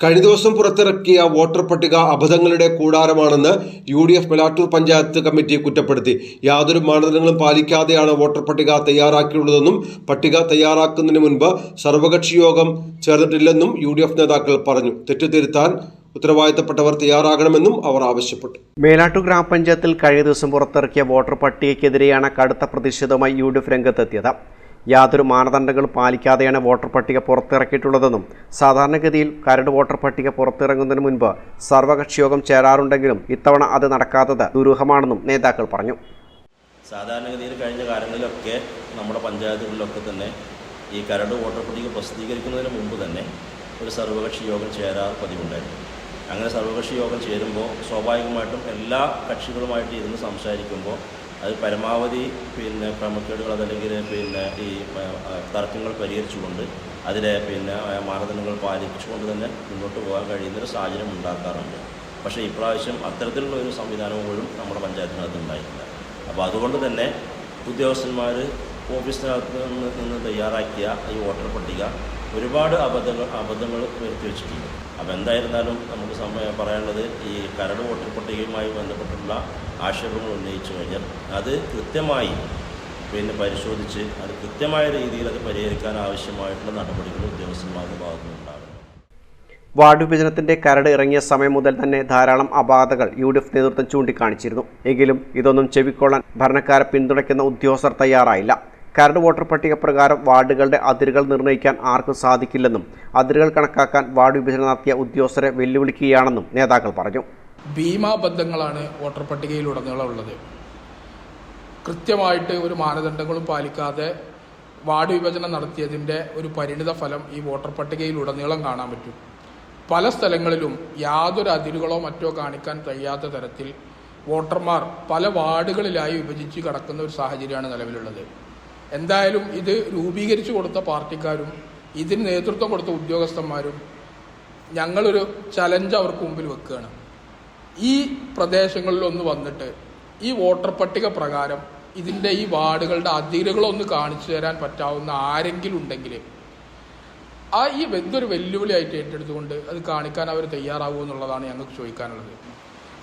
കഴിഞ്ഞ ദിവസം പുറത്തിറക്കിയ വോട്ടർ പട്ടിക അബദ്ധങ്ങളുടെ കൂടാരമാണെന്ന് U D F Melattur panchayat committee കുറ്റപ്പെടുത്തി. യാതൊരു മാനദണ്ഡങ്ങളും പാലിക്കാതെയാണ് വോട്ടർ പട്ടിക തയ്യാറാക്കിയുള്ളതെന്നും പട്ടിക തയ്യാറാക്കുന്നതിന് മുൻപ് സർവകക്ഷി യോഗം ചേർന്നിട്ടില്ലെന്നും യു ഡി എഫ് നേതാക്കൾ പറഞ്ഞു. തെറ്റുതിരുത്താൻ ഉത്തരവാദിത്തപ്പെട്ടവർ തയ്യാറാകണമെന്നും അവർ ആവശ്യപ്പെട്ടു. മേലാട്ടൂർ ഗ്രാമപഞ്ചായത്തിൽ കഴിഞ്ഞ ദിവസം പുറത്തിറക്കിയ വോട്ടർ പട്ടികയ്ക്കെതിരെയാണ് കടുത്ത പ്രതിഷേധവുമായി യു ഡി എഫ് രംഗത്തെത്തിയത്. യാതൊരു മാനദണ്ഡങ്ങളും പാലിക്കാതെയാണ് വോട്ടർ പട്ടിക പുറത്തിറക്കിയിട്ടുള്ളതെന്നും സാധാരണഗതിയിൽ കരട് വോട്ടർ പട്ടിക പുറത്തിറങ്ങുന്നതിന് മുൻപ് സർവകക്ഷിയോഗം ചേരാറുണ്ടെങ്കിലും ഇത്തവണ അത് നടക്കാത്തത് ദുരൂഹമാണെന്നും നേതാക്കൾ പറഞ്ഞു. സാധാരണഗതിയിൽ കഴിഞ്ഞ കാലങ്ങളിലൊക്കെ നമ്മുടെ പഞ്ചായത്തുകളിലൊക്കെ തന്നെ ഈ കരട് വോട്ടർ പട്ടിക പ്രസിദ്ധീകരിക്കുന്നതിന് മുമ്പ് തന്നെ ഒരു സർവകക്ഷി യോഗം ചേരാറ് പതിവുണ്ടായിരുന്നു. അങ്ങനെ സർവകക്ഷി യോഗം ചേരുമ്പോൾ സ്വാഭാവികമായിട്ടും എല്ലാ കക്ഷികളുമായിട്ട് ഇരുന്ന് സംസാരിക്കുമ്പോൾ അത് പരമാവധി പിന്നെ ക്രമക്കേടുകൾ അതല്ലെങ്കിൽ പിന്നെ ഈ തർക്കങ്ങൾ പരിഹരിച്ചുകൊണ്ട് അതിലെ പിന്നെ മാനദണ്ഡങ്ങൾ പാലിച്ചുകൊണ്ട് തന്നെ മുന്നോട്ട് പോകാൻ കഴിയുന്നൊരു സാഹചര്യം ഉണ്ടാക്കാറുണ്ട്. പക്ഷേ ഇപ്രാവശ്യം അത്തരത്തിലുള്ള ഒരു സംവിധാനം പോലും നമ്മുടെ പഞ്ചായത്തിനകത്ത് ഉണ്ടായിട്ടില്ല. അപ്പോൾ അതുകൊണ്ട് തന്നെ ഉദ്യോഗസ്ഥന്മാർ ഓഫീസിനകത്ത് നിന്ന് തയ്യാറാക്കിയ ഈ വോട്ടർ പട്ടിക ഒരുപാട് അബദ്ധങ്ങൾ അബദ്ധങ്ങൾ വരുത്തി വെച്ചിട്ടുണ്ട്. അപ്പോൾ എന്തായിരുന്നാലും നമുക്ക് സമയം പറയാനുള്ളത് ഈ കരട് വോട്ടർ പട്ടികയുമായി ബന്ധപ്പെട്ടുള്ള ആക്ഷേപങ്ങൾ ഉന്നയിച്ചു കഴിഞ്ഞാൽ അത് കൃത്യമായി പിന്നെ പരിശോധിച്ച് അത് കൃത്യമായ രീതിയിൽ അത് പരിഹരിക്കാൻ ആവശ്യമായിട്ടുള്ള നടപടികൾ ഉദ്യോഗസ്ഥന്മാരുടെ ഭാഗത്തു നിന്നുണ്ടാകുന്നു വാർഡ് വിഭജനത്തിന്റെ കരട് ഇറങ്ങിയ സമയം മുതൽ തന്നെ ധാരാളം അപാകതകൾ യു ഡി എഫ് നേതൃത്വം ചൂണ്ടിക്കാണിച്ചിരുന്നു. എങ്കിലും ഇതൊന്നും ചെവിക്കൊള്ളാൻ ഭരണക്കാരെ പിന്തുണയ്ക്കുന്ന ഉദ്യോഗസ്ഥർ തയ്യാറായില്ല. കരട് വോട്ടർ പട്ടിക പ്രകാരം വാർഡുകളുടെ അതിരുകൾ നിർണയിക്കാൻ ആർക്കും സാധിക്കില്ലെന്നും അതിരുകൾ കണക്കാക്കാൻ വാർഡ് വിഭജനം നടത്തിയ ഉദ്യോഗസ്ഥരെ വെല്ലുവിളിക്കുകയാണെന്നും നേതാക്കൾ പറഞ്ഞു. ഭീമാബദ്ധങ്ങളാണ് വോട്ടർ പട്ടികയിലുടനീളം ഉള്ളത് കൃത്യമായിട്ട് ഒരു മാനദണ്ഡങ്ങളും പാലിക്കാതെ വാർഡ് വിഭജനം നടത്തിയതിന്റെ ഒരു പരിണിത ഫലം ഈ വോട്ടർ പട്ടികയിലുടനീളം കാണാൻ പറ്റും. പല സ്ഥലങ്ങളിലും യാതൊരു അതിരുകളോ മറ്റോ കാണിക്കാൻ കഴിയാത്ത തരത്തിൽ വോട്ടർമാർ പല വാർഡുകളിലായി വിഭജിച്ച് കിടക്കുന്ന ഒരു സാഹചര്യമാണ് നിലവിലുള്ളത്. എന്തായാലും ഇത് രൂപീകരിച്ചു കൊടുത്ത പാർട്ടിക്കാരും ഇതിന് നേതൃത്വം കൊടുത്ത ഉദ്യോഗസ്ഥന്മാരും ഞങ്ങളൊരു ചലഞ്ച് അവർക്ക് മുമ്പിൽ വെക്കുകയാണ്. ഈ പ്രദേശങ്ങളിലൊന്ന് വന്നിട്ട് ഈ വോട്ടർ പട്ടിക പ്രകാരം ഇതിന്റെ ഈ വാർഡുകളുടെ അതിരുകളൊന്ന് കാണിച്ചു തരാൻ പറ്റാവുന്ന ആരെങ്കിലും ഉണ്ടെങ്കിൽ ആ ഈ വലിയൊരു വെല്ലുവിളിയായിട്ട് ഏറ്റെടുത്തുകൊണ്ട് അത് കാണിക്കാൻ അവർ തയ്യാറാവുമോ എന്നുള്ളതാണ് ഞങ്ങൾക്ക് ചോദിക്കാനുള്ളത്.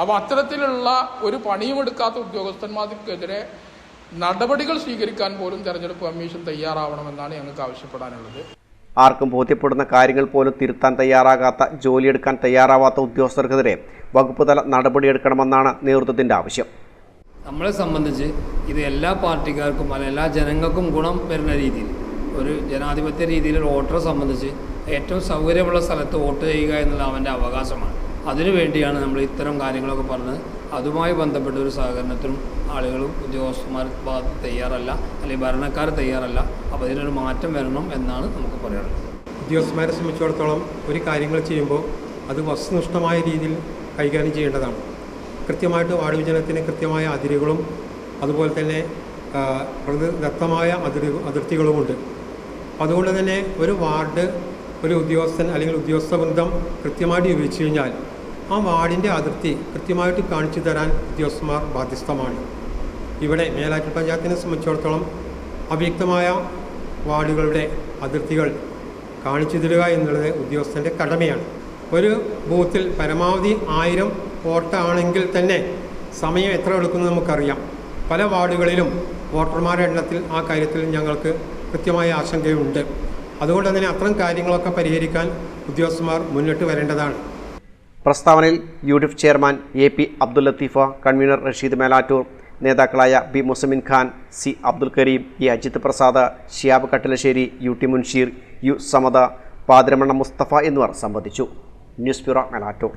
അപ്പോൾ അത്തരത്തിലുള്ള ഒരു പണിയും എടുക്കാത്ത ഉദ്യോഗസ്ഥന്മാർക്കെതിരെ നടപടികൾ സ്വീകരിക്കാൻ പോലും തെരഞ്ഞെടുപ്പ് കമ്മീഷൻ തയ്യാറാവണമെന്നാണ് ഞങ്ങൾക്ക് ആവശ്യപ്പെടാനുള്ളത്. ആർക്കും ബോധ്യപ്പെടുന്ന കാര്യങ്ങൾ പോലും തിരുത്താൻ തയ്യാറാകാത്ത ജോലിയെടുക്കാൻ തയ്യാറാവാത്ത ഉദ്യോഗസ്ഥർക്കെതിരെ വകുപ്പ് തല നടപടിയെടുക്കണമെന്നാണ് നേതൃത്വത്തിന്റെ ആവശ്യം. നമ്മളെ സംബന്ധിച്ച് ഇത് എല്ലാ പാർട്ടിക്കാർക്കും അല്ല എല്ലാ ജനങ്ങൾക്കും ഗുണം വരുന്ന രീതിയിൽ ഒരു ജനാധിപത്യ രീതിയിൽ ഒരു വോട്ടറെ സംബന്ധിച്ച് ഏറ്റവും സൗകര്യമുള്ള സ്ഥലത്ത് വോട്ട് ചെയ്യുക എന്നുള്ള അവന്റെ അവകാശമാണ്. അതിനു വേണ്ടിയാണ് നമ്മൾ ഇത്തരം കാര്യങ്ങളൊക്കെ പറഞ്ഞത്. അതുമായി ബന്ധപ്പെട്ട ഒരു സഹകരണത്തിനും ആളുകളും ഉദ്യോഗസ്ഥന്മാർ തയ്യാറല്ല അല്ലെങ്കിൽ ഭരണക്കാർ തയ്യാറല്ല. അപ്പോൾ ഇതിനൊരു മാറ്റം വരണം എന്നാണ് നമുക്ക് പറയാനുള്ളത്. ഉദ്യോഗസ്ഥന്മാരെ സംബന്ധിച്ചിടത്തോളം ഒരു കാര്യങ്ങൾ ചെയ്യുമ്പോൾ അത് വസ്തുനിഷ്ഠമായ രീതിയിൽ കൈകാര്യം ചെയ്യേണ്ടതാണ്. കൃത്യമായിട്ട് വാർഡ് വിഭജനത്തിന് കൃത്യമായ അതിരുകളും അതുപോലെ തന്നെ പ്രകൃതിദത്തമായ അതിർ അതിർത്തികളുമുണ്ട്. അതുകൊണ്ട് തന്നെ ഒരു വാർഡ് ഒരു ഉദ്യോഗസ്ഥൻ അല്ലെങ്കിൽ ഉദ്യോഗസ്ഥ വൃന്ദം കൃത്യമായിട്ട് വിഭജിച്ചു കഴിഞ്ഞാൽ ആ വാർഡിന്റെ അതിർത്തി കൃത്യമായിട്ട് കാണിച്ചു തരാൻ ഉദ്യോഗസ്ഥന്മാർ ബാധ്യസ്ഥമാണ്. ഇവിടെ മേലാറ്റൂർ പഞ്ചായത്തിനെ സംബന്ധിച്ചിടത്തോളം അവ്യക്തമായ വാർഡുകളുടെ അതിർത്തികൾ കാണിച്ചു തരിക എന്നുള്ളത് ഉദ്യോഗസ്ഥന്റെ കടമയാണ്. ഒരു ബൂത്തിൽ പരമാവധി ആയിരം വോട്ടാണെങ്കിൽ തന്നെ സമയം എത്ര എടുക്കുന്നു നമുക്കറിയാം. പല വാർഡുകളിലും വോട്ടർമാരുടെ എണ്ണത്തിൽ ആ കാര്യത്തിൽ ഞങ്ങൾക്ക് കൃത്യമായ ആശങ്കയുണ്ട്. അതുകൊണ്ട് തന്നെ അത്തരം കാര്യങ്ങളൊക്കെ പരിഹരിക്കാൻ ഉദ്യോഗസ്ഥന്മാർ മുന്നിട്ട് വരേണ്ടതാണ്. പ്രസ്താവനയിൽ U D F chairman A P Abdul Latheef convener Rasheed Melattur നേതാക്കളായ B Musamin Khan C Abdul Kareem E Ajith Prasad Shiyab Kattilassery U T Munsheer U Samad Pathiramanna Musthafa എന്നിവർ സംബന്ധിച്ചു. News bureau Melattur.